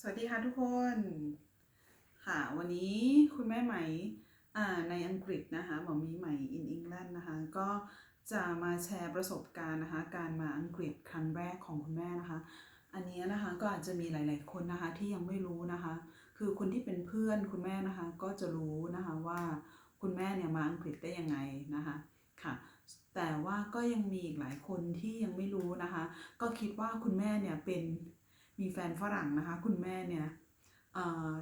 สวัสดีค่ะทุกคน ค่ะวันนี้คุณแม่ไหม่ในอังกฤษนะคะหมอมีไหม in England นะคะ ก็จะมาแชร์ประสบการณ์นะคะ การมาอังกฤษครั้งแรกของคุณแม่นะคะ อันนี้นะคะก็อาจจะมีหลาย ๆ คนนะคะที่ยังไม่รู้นะคะ คือคนที่เป็นเพื่อนคุณแม่นะคะ ก็จะรู้นะคะว่าคุณแม่เนี่ยมาอังกฤษได้ยังไงนะคะค่ะแต่ว่าก็ยังมีอีกหลายคนที่ยังไม่รู้นะคะ ก็คิดว่าคุณแม่เนี่ยเป็น มีแฟนฝรั่งนะคะ คุณแม่เนี่ย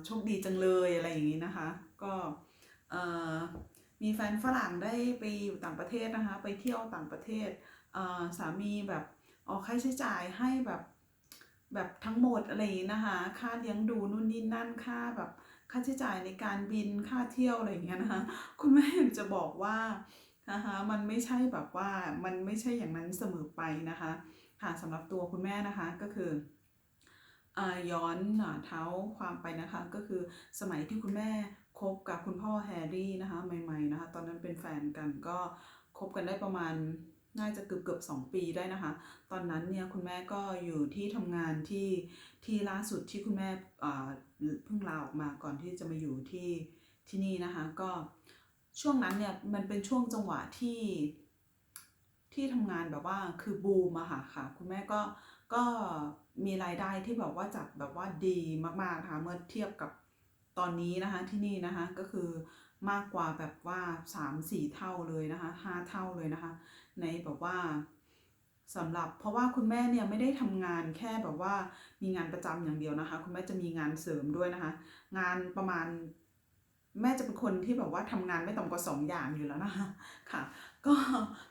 โชคดีจังเลยอะไรอย่างนี้นะคะ ก็มีแฟนฝรั่งได้ไปอยู่ต่างประเทศนะคะ ไปเที่ยวต่างประเทศสามีแบบออกค่าใช้จ่ายให้แบบแบบทั้งหมดอะไรอย่างนี้นะคะ ค่าเลี้ยงดูนู่นนี่นั่นค่าแบบค่าใช้จ่ายในการบินค่าเที่ยวอะไรอย่างเงี้ยนะคะ คุณแม่อยากจะบอกว่านะคะมันไม่ใช่แบบว่ามันไม่ใช่อย่างนั้นเสมอไปนะคะค่ะสำหรับตัวคุณแม่นะคะก็คือ ย้อนเท้าความไปนะคะก็คือสมัยที่คุณแม่คบกับคุณพ่อแฮร์รี่นะคะใหม่ๆนะคะตอนนั้นเป็นแฟนกันก็คบกันได้ประมาณน่าจะเกือบเกือบสองปีได้นะคะ ตอนนั้นเนี่ยคุณแม่ก็อยู่ที่ทำงานที่ที่ล่าสุดที่คุณแม่เพิ่งลาออกมาก่อนที่จะมาอยู่ที่ที่นี่นะคะก็ช่วงนั้นเนี่ยมันเป็นช่วงจังหวะที่ที่ทำงานแบบว่าคือบูมอะค่ะค่ะคุณแม่ก็ก็ มีรายได้ที่แบบว่าจัดแบบว่าดีมากๆนะคะเมื่อเทียบกับตอนนี้นะคะที่นี่นะคะก็คือมากกว่าแบบว่า 3-4 เท่าเลยนะคะ5เท่าเลยนะคะ ในแบบว่าสำหรับเพราะว่าคุณแม่เนี่ยไม่ได้ทำงานแค่แบบว่ามีงานประจำอย่างเดียวนะคะ คุณแม่จะมีงานเสริมด้วยนะคะ งานประมาณแม่จะเป็นคนที่แบบว่าทำงานไม่ต่ำกว่าสองอย่างอยู่แล้วนะคะค่ะ ก็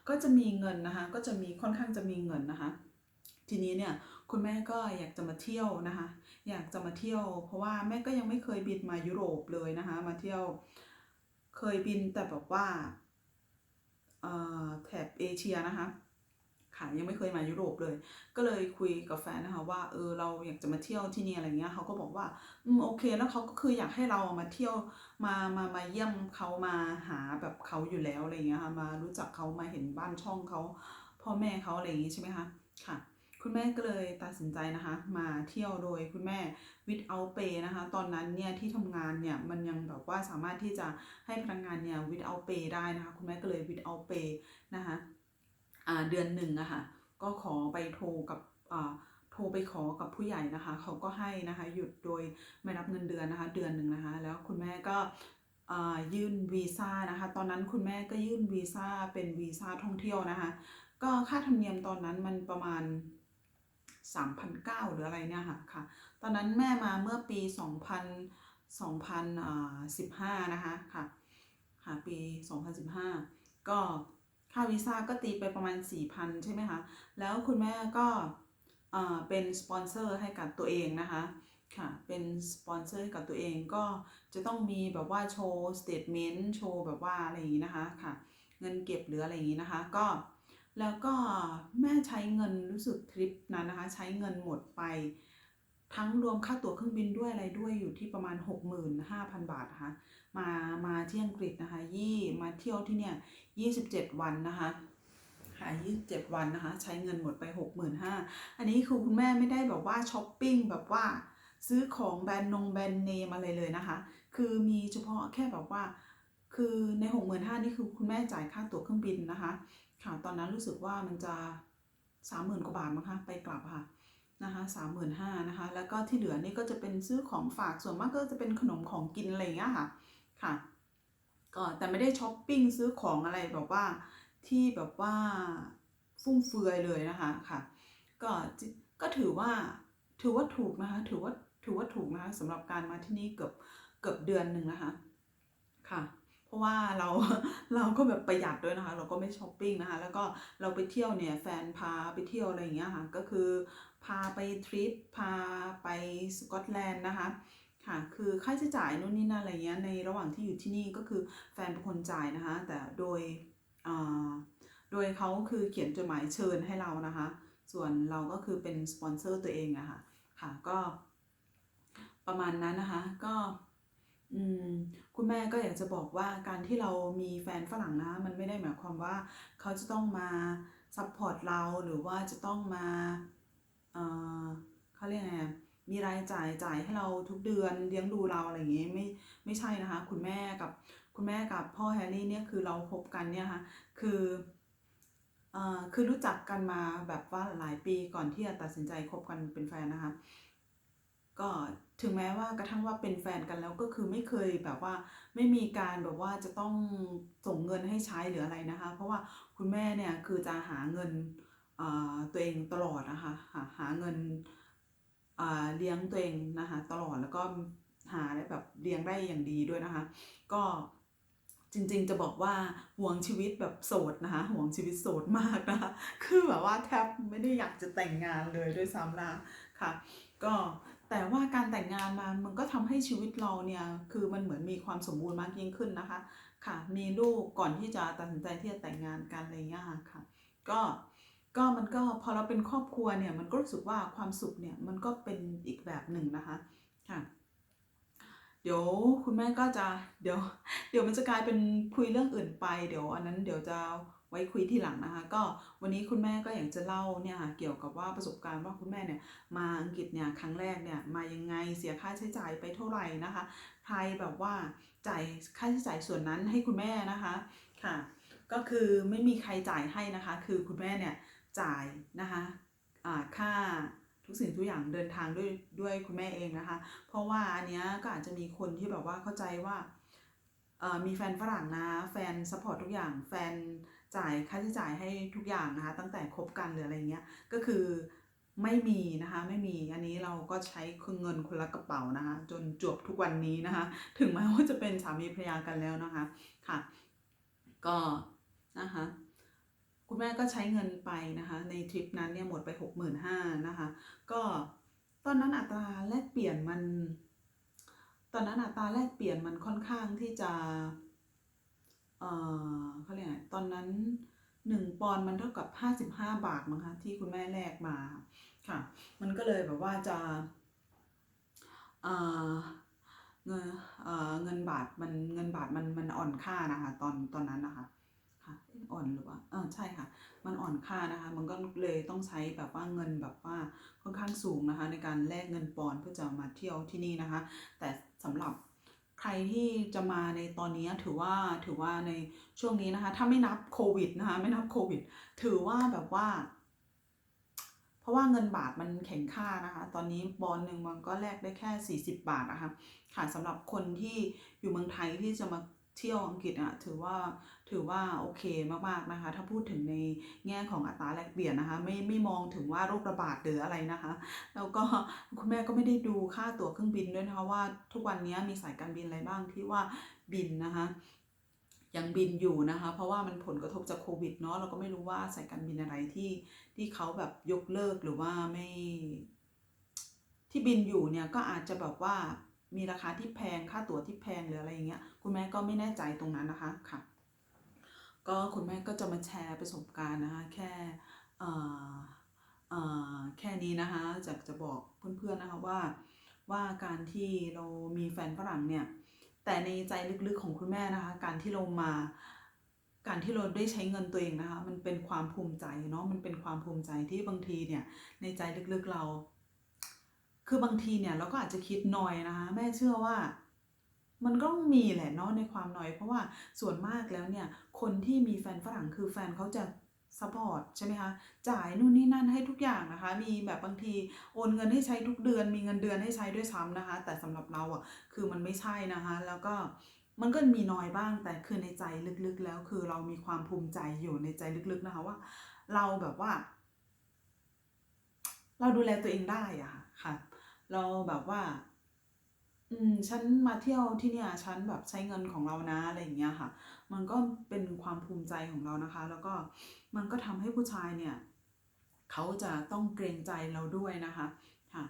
ก็จะมีเงินนะคะ ก็จะมีค่อนข้างจะมีเงินนะคะ ทีนี้เนี่ย คุณแม่ก็อยากจะมาเที่ยวนะคะ อยากจะมาเที่ยว เพราะว่าแม่ก็ยังไม่เคยบินมายุโรปเลยนะคะ มาเที่ยวเคยบินแต่แบบว่าเอ่อแถบเอเชียนะคะค่ะยังไม่เคยมายุโรปเลย ก็เลยคุยกับแฟนนะคะว่าเออเราอยากจะมาเที่ยวที่นี่อะไรเงี้ยเขาก็บอกว่าอืมโอเคแล้วเขาก็คืออยากให้เรามาเที่ยวมามามาเยี่ยมเขามาหาแบบเขาอยู่แล้วอะไรเงี้ยค่ะมารู้จักเขามาเห็นบ้านช่องเขาพ่อแม่เขาอะไรอย่างงี้ใช่ไหมคะค่ะ คุณแม่ก็เลยตัดสินใจนะคะ มาเที่ยวโดยคุณแม่ without pay นะคะ ตอนนั้นเนี่ยที่ทำงานเนี่ยมันยังแบบว่าสามารถที่จะให้พนักงานเนี่ย without pay ได้นะคะ คุณแม่ก็เลย without pay นะคะเดือนหนึ่งอะค่ะก็ขอไปโทรกับโทรไปขอกับผู้ใหญ่นะคะ เขาก็ให้นะคะหยุดโดยไม่รับเงินเดือนนะคะ เดือนหนึ่งนะคะ แล้วคุณแม่ก็ยื่นวีซ่านะคะ ตอนนั้นคุณแม่ก็ยื่นวีซ่าเป็นวีซ่าท่องเที่ยวนะคะ ก็ค่าธรรมเนียมตอนนั้นมันประมาณ 3,900หรืออะไรเนี่ยค่ะค่ะ ตอนนั้นแม่มาเมื่อปี 2000 2015 นะคะค่ะค่ะปี 2015 ก็ค่าวีซ่าก็ตีไปประมาณ 4,000 ใช่ไหมคะ แล้วคุณแม่ก็เอ่อเป็นสปอนเซอร์ให้กับตัวเองนะคะค่ะ เป็นสปอนเซอร์ให้กับตัวเองก็จะต้องมีแบบว่าโชว์สเตทเมนต์โชว์แบบว่าอะไรอย่างนี้นะคะค่ะ เงินเก็บหรืออะไรอย่างนี้นะคะ ก็ แล้วก็แม่ใช้เงินรู้สึกทริปนั้นนะคะ ใช้เงินหมดไป ทั้งรวมค่าตั๋วเครื่องบินด้วยอะไรด้วยอยู่ที่ประมาณ 65,000 บาทนะคะมามาที่อังกฤษนะคะยี่มาเที่ยวที่เนี่ย27 วันนะคะค่ะ27 วันนะคะ ใช้เงินหมดไป 65,000อันนี้คือคุณแม่ไม่ได้แบบว่าช้อปปิ้งแบบว่าซื้อของแบรนด์นงแบรนด์เนมอะไรเลยนะคะ คือมีเฉพาะแค่แบบว่า คือใน 65,000นี่คือคุณแม่จ่ายค่าตั๋วเครื่องบินนะคะ ค่ะตอนนั้นรู้สึกว่ามันจะสามหมื่นกว่าบาทมั้งคะไปกลับค่ะนะคะสามหมื่นห้านะคะ แล้วก็ที่เหลือนี่ก็จะเป็นซื้อของฝากส่วนมากก็จะเป็นขนมของกินอะไรอย่างเงี้ยค่ะค่ะก็แต่ไม่ได้ช้อปปิ้งซื้อของอะไรแบบว่าที่แบบว่าฟุ่มเฟือยเลยนะคะค่ะก็ก็ถือว่าถือว่าถูกนะคะถือว่าถือว่าถูกนะคะสำหรับการมาที่นี่เกือบเกือบเดือนหนึ่งนะคะค่ะ ราะว่าเราเราก็แบบประหยัดด้วยนะคะ เราก็ไม่ช้อปปิ้งนะคะ แล้วก็เราไปเที่ยวเนี่ยแฟนพาไปเที่ยวอะไรอย่างเงี้ยค่ะ ก็คือพาไปทริปพาไปสกอตแลนด์นะคะค่ะ คือค่าใช้จ่ายนู่นนี่นั่นอะไรเงี้ยในระหว่างที่อยู่ที่นี่ก็คือแฟนเป็นคนจ่ายนะคะ แต่โดยอ่าโดยเขาคือเขียนจดหมายเชิญให้เรานะคะ ส่วนเราก็คือเป็นสปอนเซอร์ตัวเองอะค่ะค่ะก็ประมาณนั้นนะคะก็ อืม คุณแม่ก็อยากจะบอกว่าการที่เรามีแฟนฝรั่งนะ มันไม่ได้หมายความว่าเขาจะต้องมาซัพพอร์ตเราหรือว่าจะต้องมา เอ่อเขาเรียกไงอะมีรายจ่ายจ่ายให้เราทุกเดือนเลี้ยงดูเราอะไรอย่างงี้ไม่ไม่ใช่นะคะ คุณแม่กับคุณแม่กับพ่อแฮร์รี่เนี่ยคือเราพบกันเนี่ยค่ะคือเอ่อคือรู้จักกันมาแบบว่าหลายปีก่อนที่จะตัดสินใจคบกันเป็นแฟนนะคะ ก็ ถึงแม้ว่ากระทั่งว่าเป็นแฟนกันแล้วก็คือไม่เคยแบบว่าไม่มีการแบบว่าจะต้องส่งเงินให้ใช้หรืออะไรนะคะ เพราะว่าคุณแม่เนี่ยคือจะหาเงินตัวเองตลอดนะคะหาหาเงินเลี้ยงตัวเองนะคะตลอดแล้วก็หาได้แบบเลี้ยงได้อย่างดีด้วยนะคะ ก็จริงๆจะบอกว่าห่วงชีวิตแบบโสดนะคะห่วงชีวิตโสดมากนะคะคือแบบว่าแทบไม่ได้อยากจะแต่งงานเลยด้วยซ้ำนะค่ะ ก็ แต่ว่าการแต่งงานมามันก็ทำให้ชีวิตเราเนี่ยคือมันเหมือนมีความสมบูรณ์มากยิ่งขึ้นนะคะ ค่ะ มีลูกก่อนที่จะตัดสินใจที่จะแต่งงานกันอะไรอย่างเงี้ยค่ะ ก็ก็มันก็พอเราเป็นครอบครัวเนี่ยมันก็รู้สึกว่าความสุขเนี่ยมันก็เป็นอีกแบบหนึ่งนะคะค่ะเดี๋ยวคุณแม่ก็จะเดี๋ยวเดี๋ยวมันจะกลายเป็นคุยเรื่องอื่นไป เดี๋ยวอันนั้นเดี๋ยวจะ ว้คุยทีหลังนะคะ ก็วันนี้คุณแม่ก็อยากจะเล่าเนี่ยค่ะเกี่ยวกับว่าประสบการณ์ว่าคุณแม่เนี่ยมาอังกฤษเนี่ยครั้งแรกเนี่ยมายังไงเสียค่าใช้จ่ายไปเท่าไหร่นะคะใครแบบว่าจ่ายค่าใช้จ่ายส่วนนั้นให้คุณแม่นะคะค่ะ ก็คือไม่มีใครจ่ายให้นะคะ คือคุณแม่เนี่ยจ่ายนะคะค่าทุกสิ่งทุกอย่างเดินทางด้วยด้วยคุณแม่เองนะคะ เพราะว่าอันเนี้ยก็อาจจะมีคนที่แบบว่าเข้าใจว่า มีแฟนฝรั่งนะ แฟนซัพพอร์ตทุกอย่าง แฟนจ่ายค่าใช้จ่ายให้ทุกอย่างนะคะ ตั้งแต่คบกันหรืออะไรเงี้ย ก็คือไม่มีนะคะ ไม่มี อันนี้เราก็ใช้คือเงินคนละกระเป๋านะคะ จนจบทุกวันนี้นะคะ ถึงแม้ว่าจะเป็นสามีภรรยากันแล้วนะคะ ค่ะ ก็นะคะ คุณแม่ก็ใช้เงินไปนะคะ ในทริปนั้นเนี่ยหมดไปหกหมื่นห้านะคะ ก็ตอนนั้นอัตราแลกเปลี่ยนมัน ตอนนั้นอัตราแลกเปลี่ยนมันค่อนข้างที่จะเออเขาเรียกไงตอนนั้นหนึ่งปอนด์มันเท่ากับห้าสิบห้าบาทมั้งคะที่คุณแม่แลกมาค่ะ มันก็เลยแบบว่าจะเออเงินเออเงินบาทมันเงินบาทมันมันอ่อนค่านะคะตอนตอนนั้นนะคะค่ะอ๊ะอ่อนหรือว่าเออใช่ค่ะ มันอ่อนค่านะคะ มันก็เลยต้องใช้แบบว่าเงินแบบว่าค่อนข้างสูงนะคะ ในการแลกเงินปอนด์เพื่อจะมาเที่ยวที่นี่นะคะ แต่ สำหรับใครที่จะมาในตอนนี้ถือว่าถือว่าในช่วงนี้นะคะ ถ้าไม่นับโควิดนะคะไม่นับโควิด ถือว่าแบบว่า เพราะว่าเงินบาทมันแข็งค่านะคะ ตอนนี้บอลหนึ่งมันก็แลกได้แค่ 40 บาทนะคะค่ะสำหรับคนที่อยู่เมืองไทยที่จะมา เที่ยวอังกฤษอะถือว่าถือว่าโอเคมากๆนะคะ ถ้าพูดถึงในแง่ของอัตราแลกเปลี่ยนนะคะ ไม่ไม่มองถึงว่าโรคระบาดหรืออะไรนะคะ แล้วก็คุณแม่ก็ไม่ได้ดูค่าตั๋วเครื่องบินด้วยนะคะว่าทุกวันนี้มีสายการบินอะไรบ้างที่ว่าบินนะคะยังบินอยู่นะคะ เพราะว่ามันผลกระทบจากโควิดเนาะเราก็ไม่รู้ว่าสายการบินอะไรที่ที่เขาแบบยกเลิกหรือว่าไม่ที่บินอยู่เนี่ยก็อาจจะแบบว่า มีราคาที่แพงค่าตั๋วที่แพงหรืออะไรอย่างเงี้ยคุณแม่ก็ไม่แน่ใจตรงนั้นนะคะค่ะ ก็คุณแม่ก็จะมาแชร์ประสบการณ์นะคะแค่อ่อเอ่อแค่นี้นะคะจะจะบอกเพื่อนๆนะคะว่าว่าการที่เรามีแฟนฝรั่งเนี่ยแต่ในใจลึกๆของคุณแม่นะคะ การที่เรามาการที่เราได้ใช้เงินตัวเองนะคะ มันเป็นความภูมิใจเนาะมันเป็นความภูมิใจที่บางทีเนี่ยในใจลึกๆเรา คือบางทีเนี่ยเราก็อาจจะคิดน้อยนะคะแม่เชื่อว่า มันก็ต้องมีแหละเนาะในความน้อย เพราะว่าส่วนมากแล้วเนี่ย คนที่มีแฟนฝรั่งคือแฟนเขาจะซัพพอร์ตใช่ไหมคะ จ่ายนู่นนี่นั่นให้ทุกอย่างนะคะ มีแบบบางทีโอนเงินให้ใช้ทุกเดือน มีเงินเดือนให้ใช้ด้วยซ้ำนะคะ แต่สำหรับเราอะคือมันไม่ใช่นะคะ แล้วก็มันก็มีน้อยบ้างแต่คือในใจลึกๆ แล้วคือเรามีความภูมิใจอยู่ในใจลึกๆนะคะว่า เราแบบว่า เราดูแลตัวเองได้อะคะค่ะ เราแบบว่า อืม ฉันมาเที่ยวที่เนี่ย ฉันแบบใช้เงินของเรานะอะไรอย่างเงี้ยค่ะ มันก็เป็นความภูมิใจของเรานะคะ แล้วก็มันก็ทำให้ผู้ชายเนี่ยเขาจะต้องเกรงใจเราด้วยนะคะค่ะ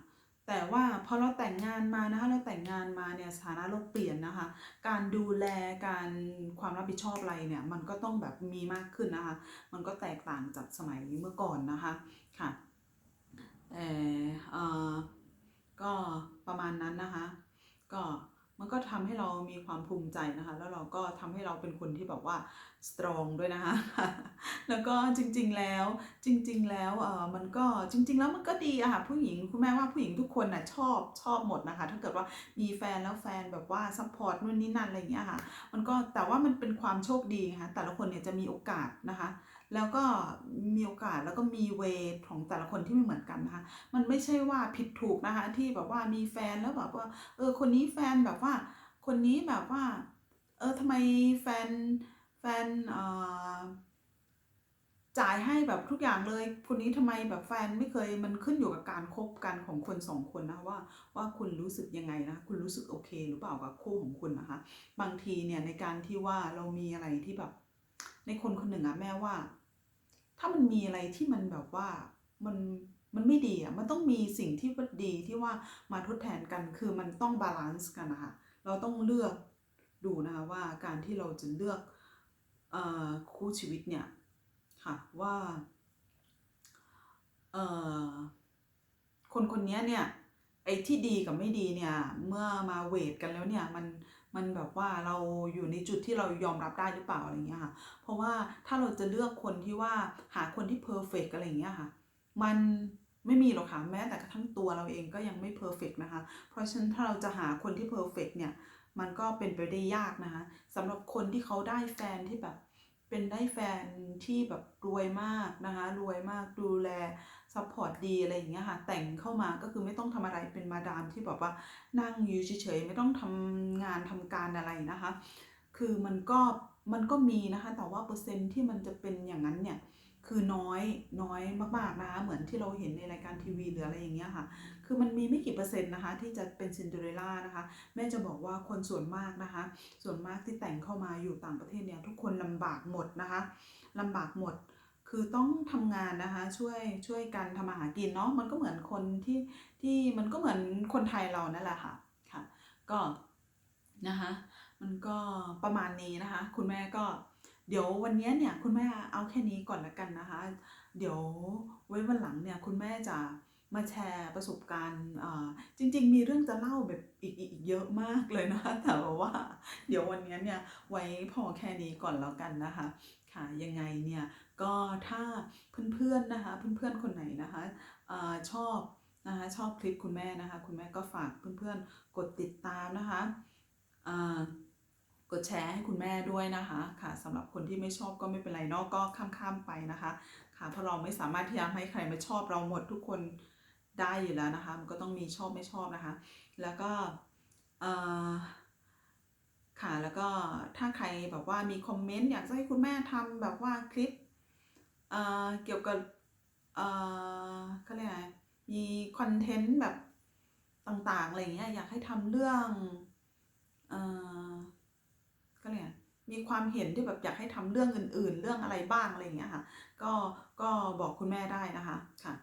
แต่ว่าพอเราแต่งงานมานะคะ เราแต่งงานมาเนี่ยสถานะเราเปลี่ยนนะคะ การดูแลการความรับผิดชอบอะไรเนี่ย มันก็ต้องแบบมีมากขึ้นนะคะ มันก็แตกต่างจากสมัยเมื่อก่อนนะคะค่ะแต่ ก็ประมาณนั้นนะคะ ก็มันก็ทำให้เรามีความภูมิใจนะคะ แล้วเราก็ทำให้เราเป็นคนที่แบบว่าสตรองด้วยนะคะ แล้วก็จริงๆแล้วจริง ๆ แล้วเออมันก็จริง ๆ แล้วมันก็ดีอะค่ะผู้หญิงคุณแม่ว่าผู้หญิงทุกคนน่ะชอบชอบหมดนะคะ ถ้าเกิดว่ามีแฟนแล้วแฟนแบบว่าซัพพอร์ตนู่นนี่นั่นอะไรอย่างเงี้ยค่ะ มันก็แต่ว่ามันเป็นความโชคดีไงคะแต่ละคนเนี่ยจะมีโอกาสนะคะ แล้วก็มีโอกาสแล้วก็มีเวของแต่ละคนที่ไม่เหมือนกันนะคะ มันไม่ใช่ว่าผิดถูกนะคะที่แบบว่ามีแฟนแล้วแบบว่าเออคนนี้แฟนแบบว่า คนนี้แบบว่า เออทำไมแฟนแฟนเอ่อจ่ายให้แบบทุกอย่างเลยคนนี้ทำไมแบบแฟนไม่เคยมันขึ้นอยู่กับการคบกันของคนสองคนนะว่าว่าคุณรู้สึกยังไงนะคุณรู้สึกโอเค หรือเปล่ากับคู่ของคุณนะคะ บางทีเนี่ยในการที่ว่าเรามีอะไรที่แบบ ในคนคนหนึ่งอะแม่ว่า ถ้ามันมีอะไรที่มันแบบว่ามันมันไม่ดีอะมันต้องมีสิ่งที่ว่าดีที่ว่ามาทดแทนกันคือมันต้องบาลานซ์กันนะคะเราต้องเลือกดูนะคะว่าการที่เราจะเลือกอคู่ชีวิตเนี่ยค่ะว่าคนคนนี้เนี่ยไอ้ที่ดีกับไม่ดีเนี่ยเมื่อมาเวทกันแล้วเนี่ยมัน มันแบบว่าเราอยู่ในจุดที่เรายอมรับได้หรือเปล่าอะไรเงี้ยค่ะ เพราะว่าถ้าเราจะเลือกคนที่ว่าหาคนที่เพอร์เฟกอะไรเงี้ยค่ะ มันไม่มีหรอกค่ะแม้แต่กระทั่งตัวเราเองก็ยังไม่เพอร์เฟกนะคะ เพราะฉะนั้นถ้าเราจะหาคนที่เพอร์เฟกเนี่ยมันก็เป็นไปได้ยากนะคะสำหรับคนที่เขาได้แฟนที่แบบเป็นได้แฟนที่แบบรวยมากนะคะรวยมากดูแล ซัพพอร์ตดีอะไรอย่างเงี้ยค่ะ แต่งเข้ามาก็คือไม่ต้องทำอะไรเป็นมาดามที่แบบว่านั่งอยู่เฉยๆไม่ต้องทำงานทำการอะไรนะคะ คือมันก็มันก็มีนะคะ แต่ว่าเปอร์เซ็นต์ที่มันจะเป็นอย่างนั้นเนี่ยคือน้อยน้อยมากๆนะคะ เหมือนที่เราเห็นในรายการทีวีหรืออะไรอย่างเงี้ยค่ะ คือมันมีไม่กี่เปอร์เซ็นต์นะคะ ที่จะเป็นซินเดอเรลล่านะคะ แม่จะบอกว่าคนส่วนมากนะคะ ส่วนมากที่แต่งเข้ามาอยู่ต่างประเทศเนี่ยทุกคนลำบากหมดนะคะลำบากหมด คือต้องทำงานนะคะช่วยช่วยกันทำมาหากินเนาะมันก็เหมือนคนที่ที่มันก็เหมือนคนไทยเรานั่นแหละค่ะค่ะ ก็นะคะมันก็ประมาณนี้นะคะ คุณแม่ก็เดี๋ยววันนี้เนี่ยคุณแม่เอาแค่นี้ก่อนละกันนะคะ เดี๋ยวไว้วันหลังเนี่ยคุณแม่จะมาแชร์ประสบการณ์อ่าจริง ๆ มีเรื่องจะเล่าแบบอีกอีกอีกเยอะมากเลยนะคะแต่ว่าเดี๋ยววันนี้เนี่ยไว้พอแค่นี้ก่อนแล้วกันนะคะ ค่ะยังไงเนี่ย ก็ถ้าเพื่อนๆนะคะเพื่อนๆคนไหนนะคะชอบนะคะชอบคลิปคุณแม่นะคะ คุณแม่ก็ฝากเพื่อนๆกดติดตามนะคะกดแชร์ให้คุณแม่ด้วยนะคะค่ะสำหรับคนที่ไม่ชอบก็ไม่เป็นไรเนอกก็ข้ามๆไปนะคะค่ะเพราะเราไม่สามารถที่จะให้ใครมาชอบเราหมดทุกคนได้อยู่แล้วนะคะ มันก็ต้องมีชอบไม่ชอบนะคะ แล้วก็ค่ะแล้วก็ถ้าใครแบบว่ามีคอมเมนต์อยากจะให้คุณแม่ทำแบบว่าคลิป เกี่ยวกับเอ่อก็เรียกไงมีคอนเทนต์แบบต่างๆอะไรเงี้ยอยากให้ทำเรื่องเออก็เรียกมีความเห็นที่แบบอยากให้ทำเรื่องอื่น ๆ เรื่องอะไรบ้างอะไรเงี้ยค่ะ ก็ก็บอกคุณแม่ได้นะคะค่ะ